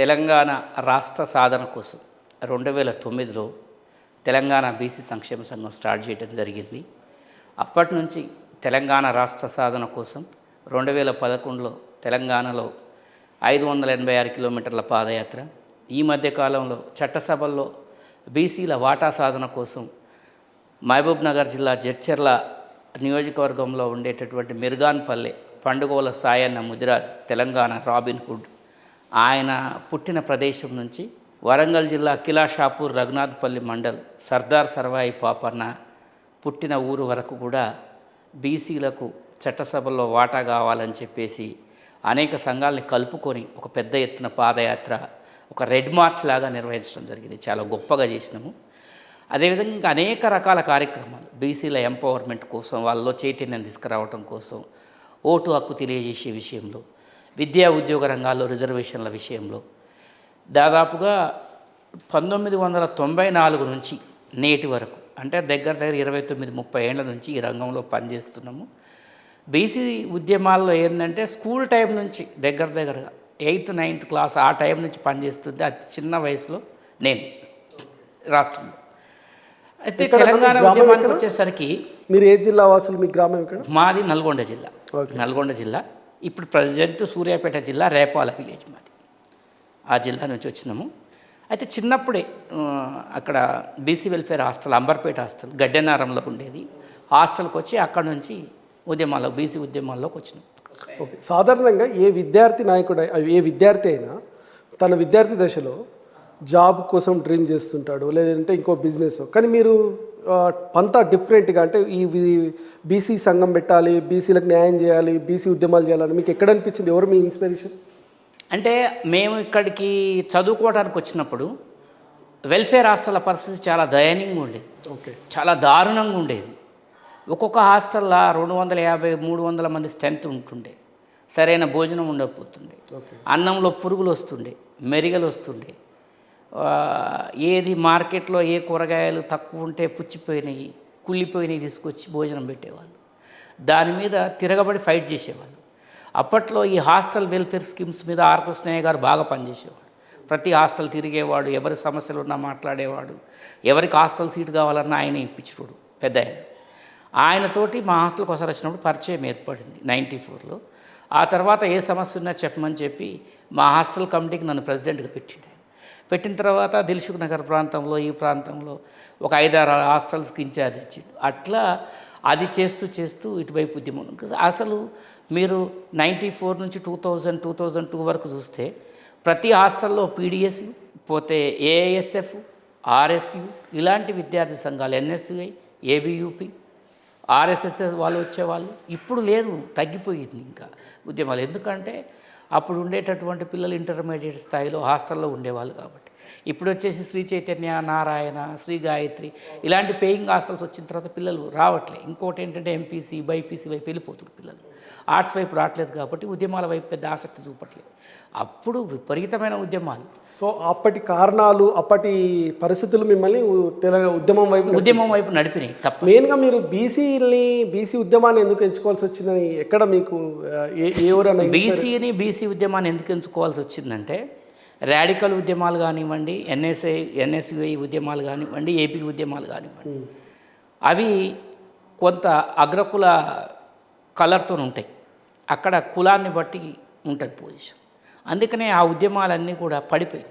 తెలంగాణ రాష్ట్ర సాధన కోసం రెండు వేల తొమ్మిదిలో తెలంగాణ బీసీ సంక్షేమ సంఘం స్టార్ట్ చేయడం జరిగింది. అప్పటి నుంచి తెలంగాణ రాష్ట్ర సాధన కోసం రెండు వేల పదకొండులో తెలంగాణలో ఐదు వందల ఎనభై ఆరు కిలోమీటర్ల పాదయాత్ర ఈ మధ్యకాలంలో చట్టసభల్లో బీసీల వాటా సాధన కోసం మహబూబ్ నగర్ జిల్లా జడ్చర్ల నియోజకవర్గంలో ఉండేటటువంటి మిర్గాన్పల్లె పండుగల స్థాయి అన్న ముదిరాజ్ తెలంగాణ రాబిన్ హుడ్ ఆయన పుట్టిన ప్రదేశం నుంచి వరంగల్ జిల్లా కిలాషాపూర్ రఘునాథ్పల్లి మండల్ సర్దార్ సర్వాయి పాపన్న పుట్టిన ఊరు వరకు కూడా బీసీలకు చట్టసభల్లో వాటా కావాలని చెప్పేసి అనేక సంఘాలని కలుపుకొని ఒక పెద్ద ఎత్తున పాదయాత్ర ఒక రెడ్ మార్చ్ లాగా నిర్వహించడం జరిగింది. చాలా గొప్పగా చేసినాము. అదేవిధంగా ఇంకా అనేక రకాల కార్యక్రమాలు బీసీల ఎంపవర్మెంట్ కోసం వాళ్ళలో చైతన్యం తీసుకురావటం కోసం ఓటు హక్కు తెలియజేసే విషయంలో విద్యా ఉద్యోగ రంగాల్లో రిజర్వేషన్ల విషయంలో. దాదాపుగా పంతొమ్మిది వందల తొంభై నాలుగు నుంచి నేటి వరకు అంటే దగ్గర దగ్గర ఇరవై తొమ్మిది ముప్పై ఏళ్ళ నుంచి ఈ రంగంలో పనిచేస్తున్నాము. బీసీ ఉద్యమాల్లో ఏంటంటే స్కూల్ టైం నుంచి దగ్గర దగ్గరగా ఎయిత్ నైన్త్ క్లాస్ ఆ టైం నుంచి పనిచేస్తుంది. అతి చిన్న వయసులో నేను రాష్ట్రంలో. అయితే తెలంగాణ ఉద్యమానికి? వచ్చేసరికి మీరు ఏ జిల్లా వాసులు? మీ గ్రామం మాది నల్గొండ జిల్లా. ఓకే. నల్గొండ జిల్లా. ఇప్పుడు ప్రజెంట్ సూర్యాపేట జిల్లా రేపాల విలేజ్ మాది. ఆ జిల్లా నుంచి వచ్చినాము. అయితే చిన్నప్పుడే అక్కడ BC welfare hostel Amberpet hostel గడ్డెనారంలో ఉండేది. హాస్టల్కి వచ్చి అక్కడ నుంచి ఉద్యమాల్లో బీసీ ఉద్యమాల్లోకి వచ్చినాం. ఓకే. సాధారణంగా ఏ విద్యార్థి నాయకుడు ఏ విద్యార్థి అయినా తన విద్యార్థి దశలో జాబ్ కోసం డ్రీమ్ చేస్తుంటాడు లేదంటే ఇంకో బిజినెస్. కానీ మీరు పంతా డిఫరెంట్గా అంటే ఈ బీసీ సంఘం పెట్టాలి బీసీలకు న్యాయం చేయాలి బీసీ ఉద్యమాలు చేయాలని మీకు ఎక్కడ అనిపించింది? ఎవరు మీ ఇన్స్పిరేషన్ అంటే మేము ఇక్కడికి చదువుకోవడానికి వచ్చినప్పుడు వెల్ఫేర్ హాస్టల్ల పరిస్థితి చాలా దయనీయంగా ఉండేది. ఓకే చాలా దారుణంగా ఉండేది. ఒక్కొక్క హాస్టల్లో రెండు వందల యాభై మూడు వందల మంది స్ట్రెంత్ ఉంటుండే. సరైన భోజనం ఉండకపోతుండే. ఓకే అన్నంలో పురుగులు వస్తుండే మెరిగలు వస్తుండే. ఏది మార్కెట్లో ఏ కూరగాయలు తక్కువ ఉంటే పుచ్చిపోయినాయి కుళ్ళిపోయినాయి తీసుకొచ్చి భోజనం పెట్టేవాళ్ళు. దాని మీద తిరగబడి ఫైట్ చేసేవాళ్ళు. అప్పట్లో ఈ హాస్టల్ వెల్ఫేర్ స్కీమ్స్ మీద ఆర్ కృష్ణయ్య గారు బాగా పనిచేసేవాడు ప్రతి హాస్టల్ తిరిగేవాడు ఎవరి సమస్యలు ఉన్నా మాట్లాడేవాడు ఎవరికి హాస్టల్ సీట్ కావాలన్నా ఆయన ఇప్పించుడు పెద్ద ఆయన. ఆయనతోటి మా హాస్టల్కి ఒకసారి వచ్చినప్పుడు పరిచయం ఏర్పడింది నైంటీ ఫోర్లో. ఆ తర్వాత ఏ సమస్య ఉన్నా చెప్పమని చెప్పి మా హాస్టల్ కమిటీకి నన్ను ప్రెసిడెంట్గా పెట్టిండు. పెట్టిన తర్వాత దిల్సుఖ్ నగర్ ప్రాంతంలో ఈ ప్రాంతంలో ఒక ఐదారు హాస్టల్స్కి ఇన్ఛార్జ్ ఇచ్చిండు. అట్లా అది చేస్తూ చేస్తూ ఇటువైపు ఉద్యమం. అసలు మీరు నైంటీ ఫోర్ నుంచి two thousand two thousand two వరకు చూస్తే ప్రతి హాస్టల్లో పీడిఎస్ పోతే ఏఎస్ఎఫ్ ఆర్ఎస్యు ఇలాంటి విద్యార్థి సంఘాలు ఎన్ఎస్యుఐ ఏబియూపీ ఆర్ఎస్ఎస్ వాళ్ళు వచ్చేవాళ్ళు. ఇప్పుడు లేదు తగ్గిపోయింది ఇంకా ఉద్యమాలు. ఎందుకంటే అప్పుడు ఉండేటటువంటి పిల్లలు ఇంటర్మీడియట్ స్థాయిలో హాస్టల్లో ఉండేవాళ్ళు కాబట్టి. ఇప్పుడు వచ్చేసి శ్రీ చైతన్య నారాయణ శ్రీ గాయత్రి ఇలాంటి పేయింగ్ హాస్టల్స్ వచ్చిన తర్వాత పిల్లలు రావట్లే. ఇంకోటి ఏంటంటే ఎంపీసీ బైపీసీ వైపు వెళ్ళిపోతున్నారు పిల్లలు. ఆర్ట్స్ వైపు రావట్లేదు కాబట్టి ఉద్యమాల వైపు పెద్ద ఆసక్తి చూపట్లేదు. అప్పుడు విపరీతమైన ఉద్యమాలు. సో అప్పటి కారణాలు అప్పటి పరిస్థితులు మిమ్మల్ని ఉద్యమం వైపు ఉద్యమం వైపు నడిపినాయి తప్ప మెయిన్గా మీరు బీసీని బీసీ ఉద్యమాన్ని ఎందుకు ఎంచుకోవాల్సి వచ్చిందని ఎక్కడ మీకు ఏ ఊరన్నా బీసీని బీసీ ఉద్యమాన్ని ఎందుకు ఎంచుకోవాల్సి వచ్చిందంటే రాడికల్ ఉద్యమాలు కానివ్వండి ఎన్ఎస్ఐ ఎన్ఎస్యుఐ ఉద్యమాలు కానివ్వండి ఏపీ ఉద్యమాలు కానివ్వండి. అవి కొంత అగ్రకుల కలర్తో ఉంటాయి అక్కడ కులాన్ని బట్టి ఉంటుంది పొజిషన్ అందుకనే ఆ ఉద్యమాలన్నీ కూడా పడిపోయి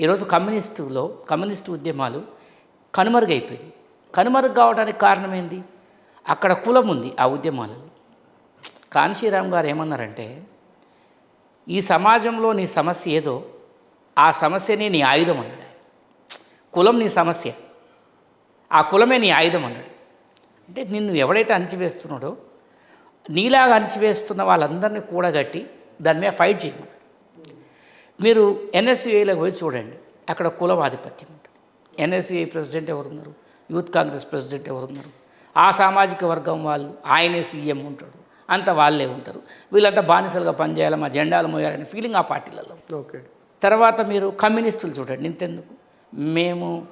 ఈరోజు కమ్యూనిస్టులో కమ్యూనిస్టు ఉద్యమాలు కనుమరుగైపోయాయి కనుమరుగు కావడానికి కారణం అక్కడ కులం ఉంది ఆ ఉద్యమాలలో. కాన్షీరామ్ గారు ఏమన్నారంటే ఈ సమాజంలో నీ సమస్య ఏదో ఆ సమస్యనే నీ ఆయుధం అన్నాడు కులం నీ సమస్య. ఆ కులమే నీ ఆయుధం అన్నాడు. అంటే నిన్ను ఎవడైతే అణచివేస్తున్నాడో నీలాగా అణచివేస్తున్న వాళ్ళందరినీ కూడగట్టి దాని మీద ఫైట్ చేయమన్నాడు మీరు ఎన్ఎస్యుఐలోకి పోయి చూడండి అక్కడ కులం ఆధిపత్యం ఉంటుంది. ఎన్ఎస్యుఐ ప్రెసిడెంట్ ఎవరున్నారు? యూత్ కాంగ్రెస్ ప్రెసిడెంట్ ఎవరున్నారు? ఆ సామాజిక వర్గం వాళ్ళు ఆయనే సీఎం ఉంటాడు. అంత వాళ్ళే ఉంటారు. వీళ్ళంతా బానిసలుగా పనిచేయాలి మా జెండాలు మోయాలనే ఫీలింగ్ ఆ పార్టీలలో. ఓకే. తర్వాత మీరు కమ్యూనిస్టులు చూడండి ఇంతెందుకు? మేము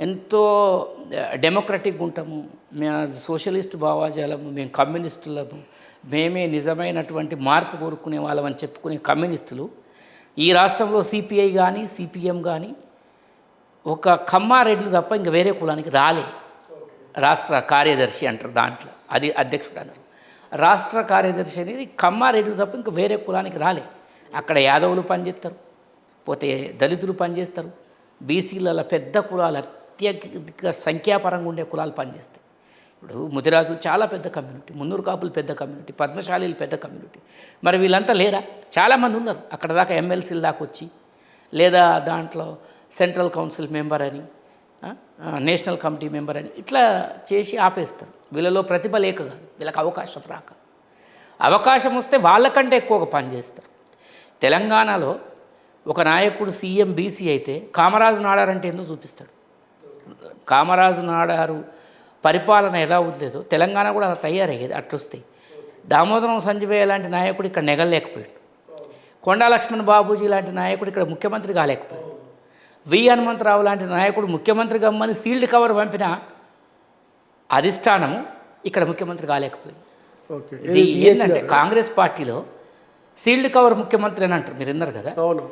ఎంతో డెమోక్రటిక్ ఉంటాము. మేము సోషలిస్ట్ భావాజాలము మేము కమ్యూనిస్టులము మేమే నిజమైనటువంటి మార్పు కోరుకునే వాళ్ళమని చెప్పుకునే కమ్యూనిస్టులు ఈ రాష్ట్రంలో సిపిఐ కానీ సిపిఎం కానీ ఒక కమ్మారెడ్లు తప్ప ఇంకా వేరే కులానికి రాలే. రాష్ట్ర కార్యదర్శి అంటారు దాంట్లో. అది అధ్యక్షుడు అన్నారు. రాష్ట్ర కార్యదర్శి అనేది కమ్మారెడ్లు తప్ప ఇంకా వేరే కులానికి రాలే. అక్కడ యాదవులు పనిచేస్తారు పోతే దళితులు పనిచేస్తారు బీసీలలో పెద్ద కులాలు అత్యధిక సంఖ్యాపరంగా ఉండే కులాలు పనిచేస్తాయి. ఇప్పుడు ముదిరాజు చాలా పెద్ద కమ్యూనిటీ మున్నూరు కాపులు పెద్ద కమ్యూనిటీ పద్మశాలీలు పెద్ద కమ్యూనిటీ. మరి వీళ్ళంతా లేరా? చాలామంది ఉన్నారు. అక్కడ దాకా ఎమ్మెల్సీల దాకా వచ్చి లేదా దాంట్లో సెంట్రల్ కౌన్సిల్ మెంబర్ అని నేషనల్ కమిటీ మెంబర్ అని ఇట్లా చేసి ఆపేస్తారు. వీళ్ళలో ప్రతిభ లేక కాదు. వీళ్ళకి అవకాశం రాక. అవకాశం వస్తే వాళ్ళకంటే ఎక్కువగా పనిచేస్తారు తెలంగాణలో ఒక నాయకుడు సీఎం బీసీ అయితే కామరాజు నాడారంటే ఏందో చూపిస్తాడు? కామరాజు నాడారు పరిపాలన ఎలా ఉండేదో తెలంగాణ కూడా అలా తయారయ్యేది అట్లొస్తే. దామోదరం సంజయ్ లాంటి నాయకుడు ఇక్కడ నెగలేకపోయాడు కొండా లక్ష్మణ్ బాబూజీ లాంటి నాయకుడు ఇక్కడ ముఖ్యమంత్రి కాలేకపోయాడు. వి హనుమంతరావు లాంటి నాయకుడు ముఖ్యమంత్రి గమ్మని సీల్డ్ కవర్ పంపిన అధిష్టానము ఇక్కడ ముఖ్యమంత్రి కాలేకపోయింది. ఇది ఏంటంటే కాంగ్రెస్ పార్టీలో సీల్డ్ కవర్ ముఖ్యమంత్రి అని అంటారు మీరు విన్నారు కదా? అవును.